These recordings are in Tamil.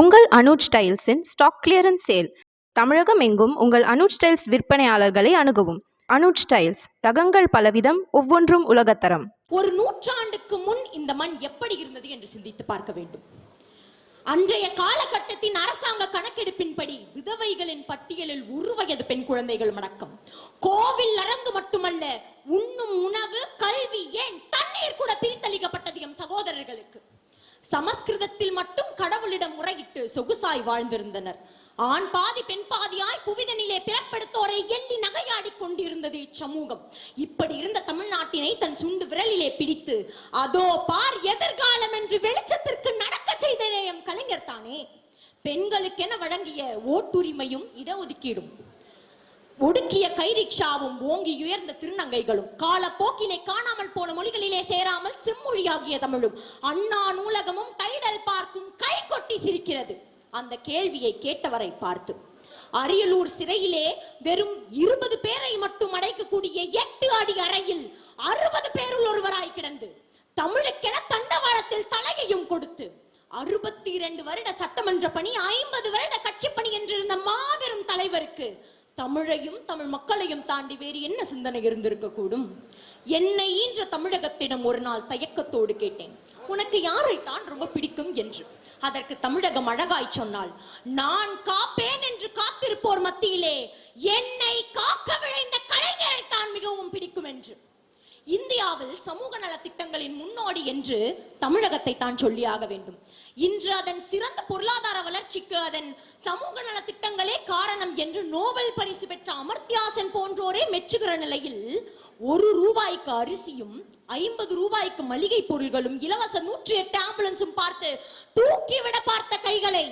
உங்கள் அனுஜ் ஸ்டைல்ஸின் ஸ்டாக் கிளியரன்ஸ் சேல். தமிழகம் எங்கும் உங்கள் அனுஜ் ஸ்டைல்ஸ் விற்பனையாளர்களை அணுகவும். அனுஜ் ஸ்டைல்ஸ் ரகங்கள் பலவிதம் ஒவ்வொன்றும் உலகத்தரம். ஒரு நூற்றாண்டுக்கு முன் இந்த மண் எப்படி இருந்தது என்று சிந்தித்து பார்க்க வேண்டும். அன்றைய காலகட்டத்தின் அரசாங்க கணக்கெடுப்பின்படி விதவைகளின் பட்டியலில் ஒரு வயது பெண் குழந்தைகள் அடக்கம் கோவில் அரங்கு மட்டுமல்ல உண்ணும் உணவு கல்வி ஏன் தண்ணீர் கூட பிரித்தளிக்கப்பட்டது எம் சகோதரர்களுக்கு? சமஸ்கிருதத்தில் மட்டும் கடவுளிடம் முறையிட்டு சொகுசாய் வாழ்ந்திருந்தனர். ஆண் பாதி பெண் பாதியாய் புவிதனிலே பிறப்பெடுத்தோரை எள்ளி நகையாடிக் கொண்டிருந்தது இச்சமூகம் இப்படி இருந்த தமிழ்நாட்டினை தன் சுண்டு விரலிலே பிடித்து அதோ பார் எதிர்காலம் என்று வெளிச்சத்திற்கு நடக்க செய்ததே எம் கலைஞர் தானே. பெண்களுக்கென வழங்கிய ஓட்டுரிமையும் இடஒதுக்கீடும். ஒடுக்கிய கைரிக்ஷாவும் ஓங்கி உயர்ந்த திருநங்கைகளும். காலப்போக்கிலே காணாமல் போன மொழிகளிலே சேராமல் செம்மொழியாகிய தமிழும். அண்ணா நூலகமும் டைடல் பார்க்கும் கை கொட்டி சிரிக்கிறது. அந்த கேள்வியை கேட்டவரை பார்த்து அரியலூர் சிறையிலே வெறும் இருபது பேரை மட்டும் அடைக்கக்கூடிய எட்டு அடி அறையில் அறுபது பேருள் ஒருவராய் கிடந்து தமிழுக்கென தண்டவாளத்தில் தலையையும் கொடுத்து அறுபத்தி இரண்டு வருட சட்டமன்ற பணி ஐம்பது வருட கட்சி பணி என்றிருந்த மாபெரும் தலைவருக்கு தமிழையும் தமிழ் மக்களையும் தாண்டி வேறு என்ன சிந்தனை இருந்திருக்க கூடும் என்னை ஈன்ற தமிழகத்திடம் ஒரு நாள் தயக்கத்தோடு கேட்டேன். உனக்கு யாரைத்தான் ரொம்ப பிடிக்கும் என்று? அதற்கு தமிழகம் அழகாய் சொன்னால் நான் காப்பேன் என்று காத்திருப்போர் மத்தியிலே என்னை காக்க விளைந்த கலைஞரை தான் மிகவும் பிடிக்கும் என்று. இந்தியாவில் சமூக நல திட்டங்களின் முன்னோடி என்று தமிழகத்தை தான் சொல்லியாக வேண்டும். இன்று அதன் சிறந்த பொருளாதார வளர்ச்சிக்கு அதன் சமூக நல திட்டங்கள் என்று நோபல் பரிசு பெற்ற அமர்த்தியாசன் போன்றோரே மெச்சுகிற நிலையில் ஒரு ரூபாய்க்கு அரிசியும் ஐம்பது ரூபாய்க்கு மளிகை பொருள்களும் இலவச நூற்றி எட்டு ஆம்புலன்ஸும் பார்த்து தூக்கிவிட பார்த்த கைகளை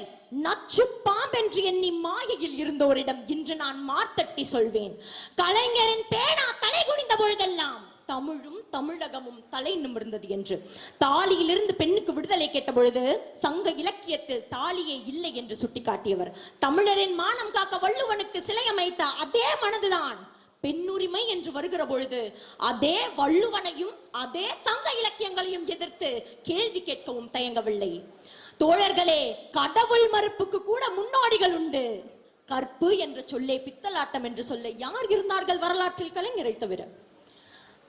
நச்சு பாம்பென்று எண்ணி மாயையில் இருந்தோரிடம் இன்று நான் மாத்தட்டி சொல்வேன். கலைஞரின் பேனா தலை குனிந்த பொழுதெல்லாம் தமிழும் தமிழகமும் தலை நிமிர்ந்தது என்று. தாலியிலிருந்து பெண்ணுக்கு விடுதலை கேட்ட பொழுது சங்க இலக்கியத்தில் தாலியே இல்லை என்று சுட்டிக்காட்டியவர். தமிழரின் மானம் காக்க வள்ளுவனுக்கு சிலை அமைத்த அதே மனதுதான் பெண்ணுரிமை என்று வருகிற பொழுது அதே வள்ளுவனையும் அதே சங்க இலக்கியங்களையும் எதிர்த்து கேள்வி கேட்கவும் தயங்கவில்லை. தோழர்களே கடவுள் மறுப்புக்கு கூட முன்னோடிகள் உண்டு. கற்பு என்ற சொல்லே பித்தலாட்டம் என்று சொல்ல யார் இருந்தார்கள் வரலாற்றில் கலைஞரை தவிர?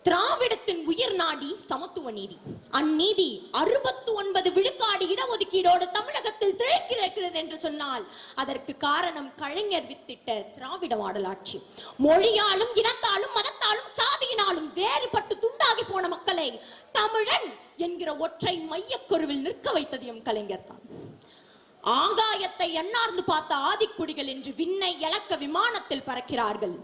திராவிடத்தின் உயிர் நாடி சமத்துவ நீதி. அந்நீதி அறுபத்து ஒன்பது விழுக்காடு இடஒதுக்கீடோடு தமிழகத்தில் திளைக்கிறது என்று சொன்னால் அதற்கு காரணம் கலைஞர் வித்திட்ட திராவிட மாடலாட்சி. மொழியாலும் இனத்தாலும் மதத்தாலும் சாதியினாலும் வேறுபட்டு துண்டாகி போன மக்களை தமிழன் என்கிற ஒற்றை மையக்கருவில் நிற்க வைத்தது எம் கலைஞர் தான். ஆகாயத்தை எண்ணார்ந்து பார்த்த ஆதிக்குடிகள் என்று விண்ணை இழக்க விமானத்தில் பறக்கிறார்கள்.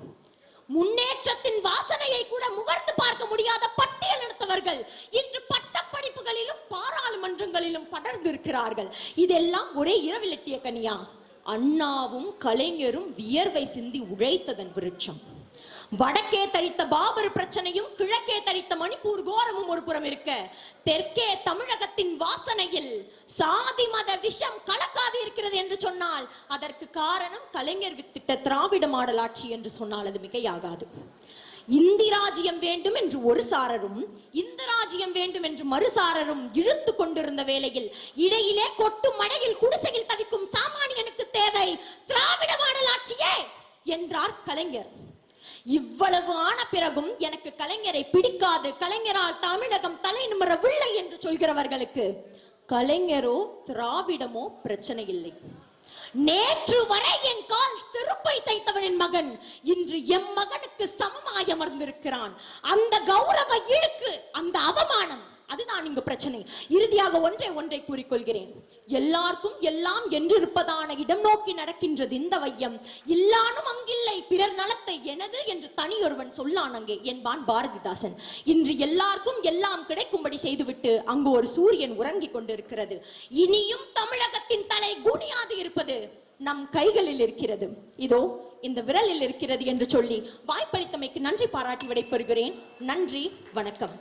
முன்னேற்றத்தின் வாசனையை கூட முகர்ந்து பார்க்க முடியாத பட்டியல் எடுத்தவர்கள் இன்று பட்ட படிப்புகளிலும் பாராளுமன்றங்களிலும் படர்ந்து இருக்கிறார்கள் இதெல்லாம் ஒரே இரவில் எட்டிய கனியா. அண்ணாவும் கலைஞரும் வியர்வை சிந்தி உழைத்ததன் விருட்சம். வடக்கே தரித்த பாபர் பிரச்சனையும் கிழக்கே தரித்த மணிப்பூர் கோரமும் ஒரு புறம் இருக்க. தெற்கே தமிழகத்தின் வாசனையில் சாதி மத விஷம் கலக்காது இருக்கிறது என்று சொன்னால் அதற்கு காரணம் கலைஞர் வித்திட்ட திராவிட மாடலாட்சி என்று சொன்னால் அது மிகையாகாது. இந்திராஜ்யம் வேண்டும் என்று ஒரு சாரரும் இந்திராஜ்யம் வேண்டும் என்று மறுசாரரும் இழுத்து கொண்டிருந்த வேளையில் இடையிலே கொட்டும் மழையில் குடிசையில் தவிக்கும் சாமானியனுக்கு தேவை திராவிட மாடலாட்சியே! என்றார் கலைஞர். இவ்வளவு ஆன பிறகும் எனக்கு கலைஞரை பிடிக்காது. கலைஞரால் தமிழகம் தலை நிமிரவில்லை என்று சொல்கிறவர்களுக்கு கலைஞரோ திராவிடமோ பிரச்சனை இல்லை நேற்று வரை என் கால் செருப்பை தைத்தவனின் மகன் இன்று எம் மகனுக்கு சமமாய் அமர்ந்திருக்கிறான். அந்த கௌரவ இழுக்கு அதுதான் இங்கு பிரச்சனை. இறுதியாக ஒன்றை ஒன்றை கூறிக்கொள்கிறேன். எல்லாருக்கும் எல்லாம் என்றிருப்பதான இடம் நோக்கி நடக்கின்றது இந்த வையம். இல்லானும் அங்கில்லை பிறர் நலத்தை எனது என்று தனியொருவன் சொல்லான் அங்கே என்பான் பாரதிதாசன். இன்று எல்லாருக்கும் எல்லாம் கிடைக்கும்படி செய்துவிட்டு அங்கு ஒரு சூரியன் உறங்கிக் கொண்டிருக்கிறது. இனியும் தமிழகத்தின் தலை குனியாது இருப்பது நம் கைகளில் இருக்கிறது. இதோ இந்த விரலில் இருக்கிறது என்று சொல்லி வாய்ப்பளித்தமைக்கு நன்றி பாராட்டி விடைபெறுகிறேன். நன்றி வணக்கம்.